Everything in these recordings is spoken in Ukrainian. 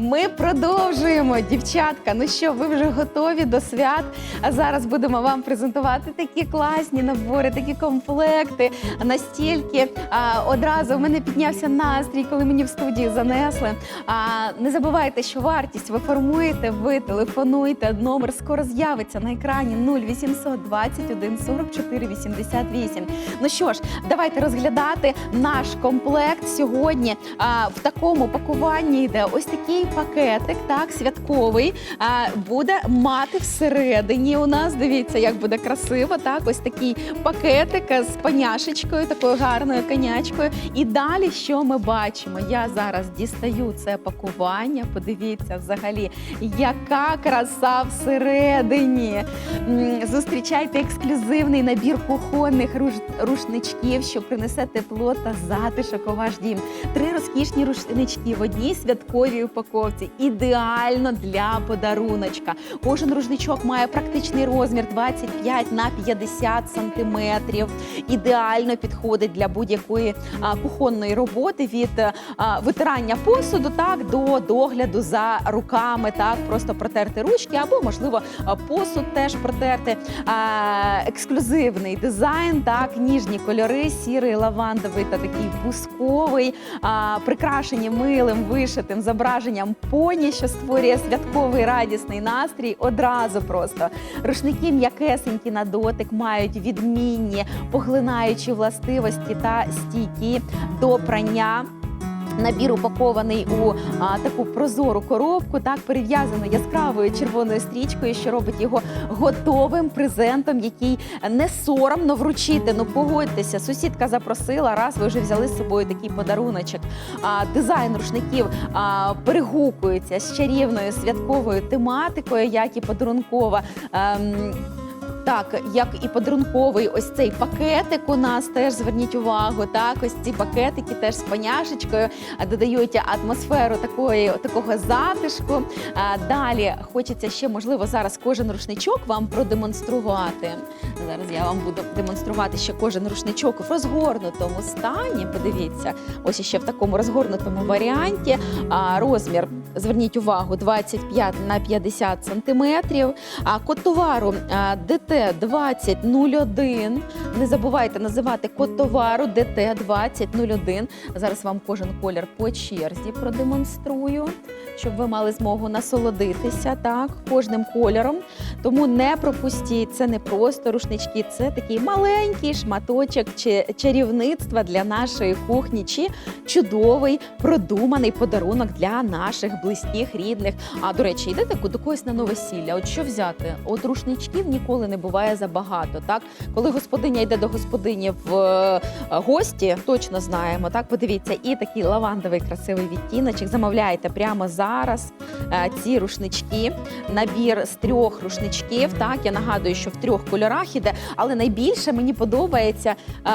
Ми продовжуємо, дівчатка. Ну що, ви вже готові до свят? А зараз будемо вам презентувати такі класні набори, такі комплекти. Настільки а, одразу в мене піднявся настрій, коли мені в студії занесли. А, не забувайте, що вартість ви формуєте, ви телефонуєте. Номер скоро з'явиться на екрані 0800 21 44 88. Ну що ж, давайте розглядати наш комплект сьогодні. А, в такому пакуванні йде ось такий пакетик, так, святковий. А, буде мати всередині у нас. Дивіться, як буде красиво. Так, ось такий пакетик з паняшечкою, такою гарною конячкою. І далі, що ми бачимо? Я зараз дістаю це пакування. Подивіться, взагалі, яка краса всередині. Зустрічайте ексклюзивний набір кухонних руш- рушничків, що принесе тепло та затишок у ваш дім. Три розкішні рушнички в одній святковій упаковці. Ідеально для подаруночка. Кожен рушничок має практичний розмір 25 на 50 сантиметрів. Ідеально підходить для будь-якої кухонної роботи від а, витирання посуду так до догляду за руками, так просто протерти ручки або можливо посуд теж протерти. А, ексклюзивний дизайн, так ніжні кольори, сірий, лавандовий та такий бусковий, а, прикрашені милим вишитим зображенням поні, що створює святковий радісний настрій. Одразу просто рушники м'якесенькі на дотик мають відмінні поглинаючі властивості та стійкі до прання. Набір упакований у а, таку прозору коробку, так перев'язаний яскравою червоною стрічкою, що робить його готовим презентом, який не соромно вручити. Ну погодьтеся, сусідка запросила, раз ви вже взяли з собою такий подаруночок. А, дизайн рушників а, перегукується з чарівною святковою тематикою, як і подарункова. Ем, так, як і подарунковий ось цей пакетик у нас теж зверніть увагу. Так, ось ці пакетики теж з паняшечкою додають атмосферу такої такого затишку. Далі хочеться ще, можливо, зараз кожен рушничок вам продемонструвати. Зараз я вам буду демонструвати ще кожен рушничок в розгорнутому стані. Подивіться, ось ще в такому розгорнутому варіанті. Розмір, зверніть увагу, 25 на 50 сантиметрів. А код товару ДТ 2001. Не забувайте називати код товару ДТ 2001. Зараз вам кожен колір по черзі продемонструю, щоб ви мали змогу насолодитися так кожним кольором. Тому не пропустіть, це не просто рушнички, це такий маленький шматочок чарівництва для нашої кухні, чи чудовий продуманий подарунок для наших близьких, рідних. А до речі, йдете до когось на новосілля. От що взяти? От рушничків ніколи не буває забагато. Так, коли господиня йде до господині в е, гості, точно знаємо. Так, подивіться, і такий лавандовий красивий відтіночок. Замовляєте прямо зараз е, ці рушнички. Набір з трьох рушничків. Так, я нагадую, що в трьох кольорах іде, але найбільше мені подобається. е,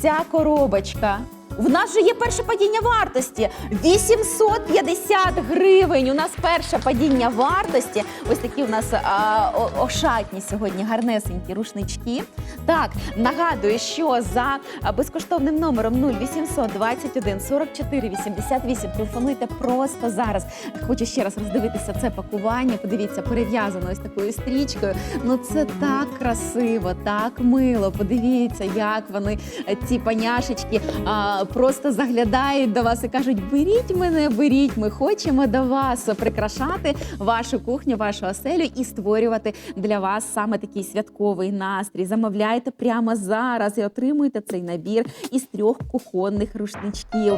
Ця коробочка. В нас же є перше падіння вартості 850 гривень. У нас перше падіння вартості. Ось такі у нас а, о- ошатні сьогодні гарнесенькі рушнички. Так, нагадую, що за безкоштовним номером 0800 21 44 88 телефонуйте просто зараз. Хочу ще раз роздивитися це пакування. Подивіться, перев'язано ось такою стрічкою. Ну це так красиво, так мило. Подивіться, як вони е, ці паняшечки а, просто заглядають до вас і кажуть: беріть мене, беріть, ми хочемо до вас прикрашати вашу кухню, вашу оселю і створювати для вас саме такий святковий настрій. Замовляйте прямо зараз і отримуйте цей набір із трьох кухонних рушничків.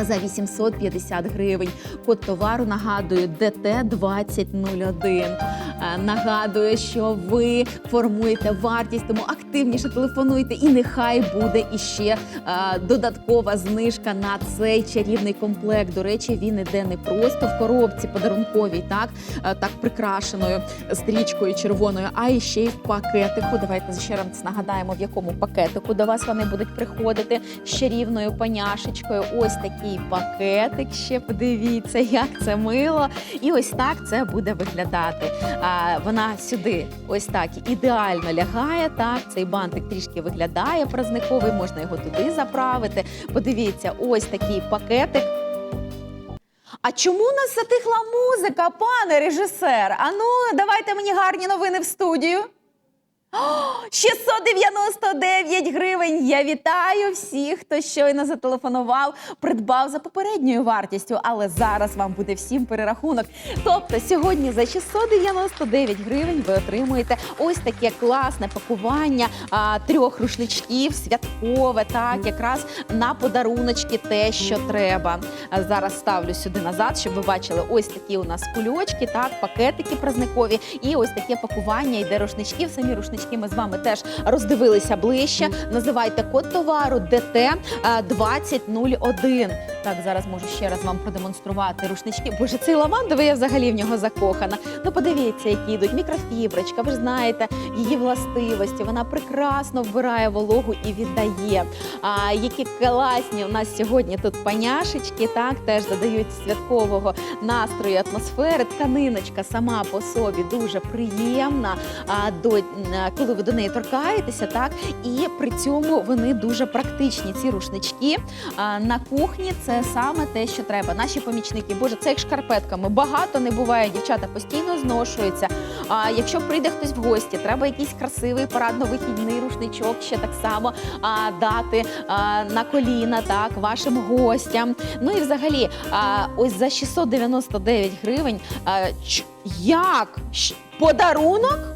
За 850 гривень. Код товару нагадую ДТ 2001. Е, Нагадую, що ви формуєте вартість, тому активніше телефонуйте, і нехай буде іще е, додаткова знижка на цей чарівний комплект. До речі, він іде не просто в коробці подарунковій, так, е, так прикрашеною стрічкою червоною, а і ще й в пакетику. Давайте ще раз нагадаємо, в якому пакетику до вас вони будуть приходити з чарівною паняшечкою. Ось такий пакетик. Ще подивіться, як це мило. І ось так це буде виглядати. Вона сюди ось так ідеально лягає. Так, цей бантик трішки виглядає празниковий, можна його туди заправити. Подивіться, ось такий пакетик. А чому у нас затихла музика, пане режисер? Ану, давайте мені гарні новини в студію. О, 699 гривень. Я вітаю всіх, хто щойно зателефонував, придбав за попередньою вартістю, але зараз вам буде всім перерахунок. Тобто сьогодні за 699 гривень ви отримуєте ось таке класне пакування а, трьох рушничків, святкове, так якраз на подаруночки, те, що треба. А зараз ставлю сюди назад, щоб ви бачили ось такі у нас кульочки, так, пакетики празникові, і ось таке пакування йде рушничків. Самі рушнички ми з вами теж роздивилися ближче. Називайте код товару ДТ е, 2001. Так, зараз можу ще раз вам продемонструвати рушнички. Боже, цей лавандовий, я взагалі в нього закохана. Ну подивіться, які йдуть. Мікрофіброчка, ви ж знаєте її властивості. Вона прекрасно вбирає вологу і віддає. А які класні у нас сьогодні тут паняшечки, так теж додають святкового настрою, атмосфери. Тканиночка сама по собі дуже приємна. А до коли ви до неї торкаєтеся, так і при цьому вони дуже практичні. Ці рушнички на кухні це саме те, що треба. Наші помічники, боже, це як шкарпетками. Багато не буває. Дівчата постійно зношуються. А якщо прийде хтось в гості, треба якийсь красивий парадно-вихідний рушничок ще так само а, дати а, на коліна, так вашим гостям. Ну і взагалі, а, ось за 699 гривень. А, як подарунок?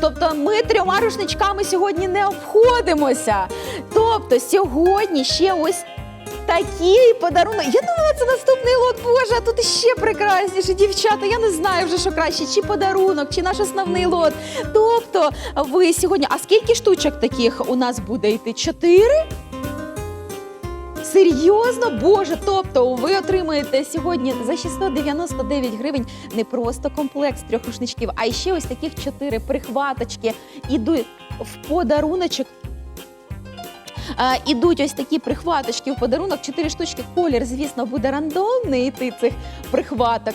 Тобто ми трьома рушничками сьогодні не обходимося. Тобто сьогодні ще ось такий подарунок. Я думала, це наступний лот. Боже, а тут ще прекрасніше, дівчата. Я не знаю вже, що краще, чи подарунок, чи наш основний лот. Тобто, ви сьогодні. А скільки штучок таких у нас буде йти? Чотири? Серйозно, боже, тобто ви отримаєте сьогодні за 699 гривень не просто комплекс трьох рушничків, а ще ось таких чотири прихваточки ідуть в подаруночок. А, ідуть ось такі прихваточки в подарунок, чотири штучки. Колір, звісно, буде рандомний йти цих прихваток.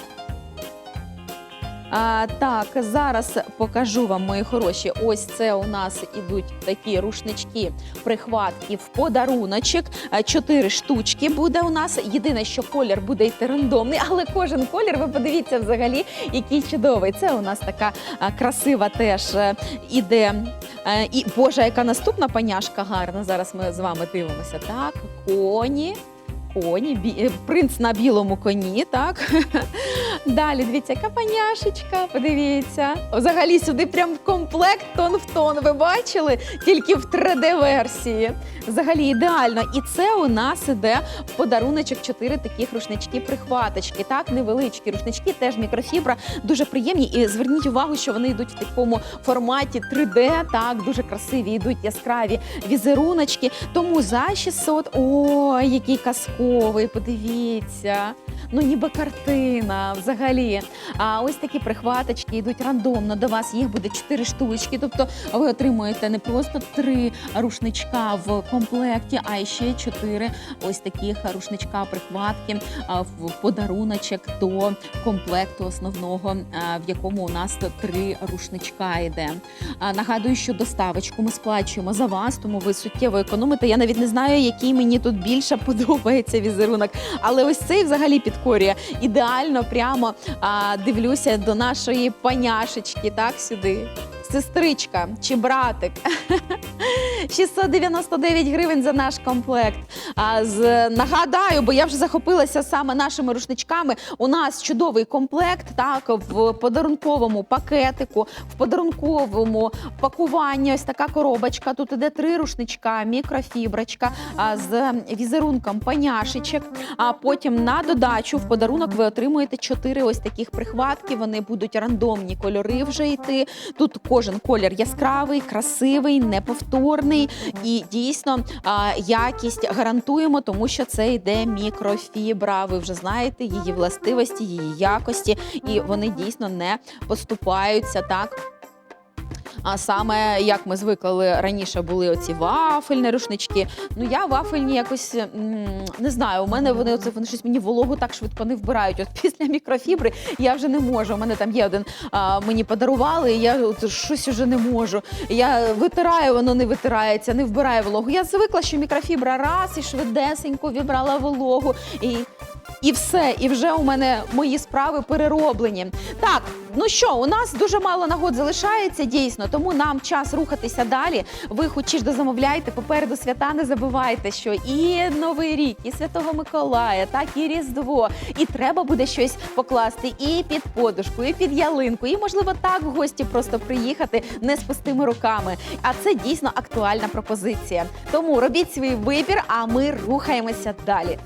А, так, зараз покажу вам, мої хороші. Ось це у нас ідуть такі рушнички, прихватки в подаруночок. Чотири штучки буде у нас. Єдине, що колір буде йти рандомний, але кожен колір, ви подивіться взагалі, який чудовий. Це у нас така красива теж е, іде. Е, І Боже, яка наступна паняшка гарна. Зараз ми з вами дивимося. Так, коні. Коні, бі... е, принц на білому коні, так. Далі, дивіться, яка паняшечка, подивіться. Взагалі сюди прям комплект тон в тон. Ви бачили? Тільки в 3D-версії. Взагалі ідеально. І це у нас іде в подаруночок чотири таких рушнички-прихваточки. Так, невеличкі рушнички, теж мікрофібра, дуже приємні. І зверніть увагу, що вони йдуть в такому форматі 3D, так, дуже красиві, йдуть яскраві візеруночки. Тому за 600, ой, який казковий, подивіться. Ну, ніби картина взагалі. А ось такі прихваточки йдуть рандомно до вас. Їх буде 4 штучки. Тобто ви отримуєте не просто три рушничка в комплекті, а ще 4 ось таких рушничка прихватки в подаруночок до комплекту основного, в якому у нас три рушничка йде. Нагадую, що доставочку ми сплачуємо за вас, тому ви суттєво економите. Я навіть не знаю, який мені тут більше подобається візерунок. Але ось цей взагалі підкорює ідеально. Прямо а, дивлюся до нашої паняшечки, так сюди. Сестричка чи братик. 699 гривень за наш комплект. А, з, нагадаю, бо я вже захопилася саме нашими рушничками. У нас чудовий комплект, так, в подарунковому пакетику, в подарунковому пакуванні. Ось така коробочка. Тут іде три рушничка, мікрофіброчка а, з візерунком паняшечок. А потім на додачу в подарунок ви отримуєте чотири ось таких прихватки. Вони будуть рандомні кольори вже йти. Тут кожен колір яскравий, красивий, неповторний і дійсно якість гарантуємо, тому що це йде мікрофібра. Ви вже знаєте її властивості, її якості, і вони дійсно не поступаються так. А саме як ми звикли раніше були оці вафельні рушнички. Ну я вафельні якось не знаю. У мене вони оце вони щось мені вологу так швидко не вбирають. От після мікрофібри я вже не можу. У мене там є один а, мені подарували, і я от щось уже не можу. Я витираю, воно не витирається, не вбирає вологу. Я звикла, що мікрофібра раз і швидесенько вібрала вологу. І і все. І вже у мене мої справи перероблені. Так, ну що, у нас дуже мало нагод залишається дійсно, тому нам час рухатися далі. Ви хоч ж дозамовляйте, попереду свята не забувайте, що і Новий рік, і Святого Миколая, так і Різдво. І треба буде щось покласти і під подушку, і під ялинку, і можливо так в гості просто приїхати не з пустими руками. А це дійсно актуальна пропозиція. Тому робіть свій вибір, а ми рухаємося далі.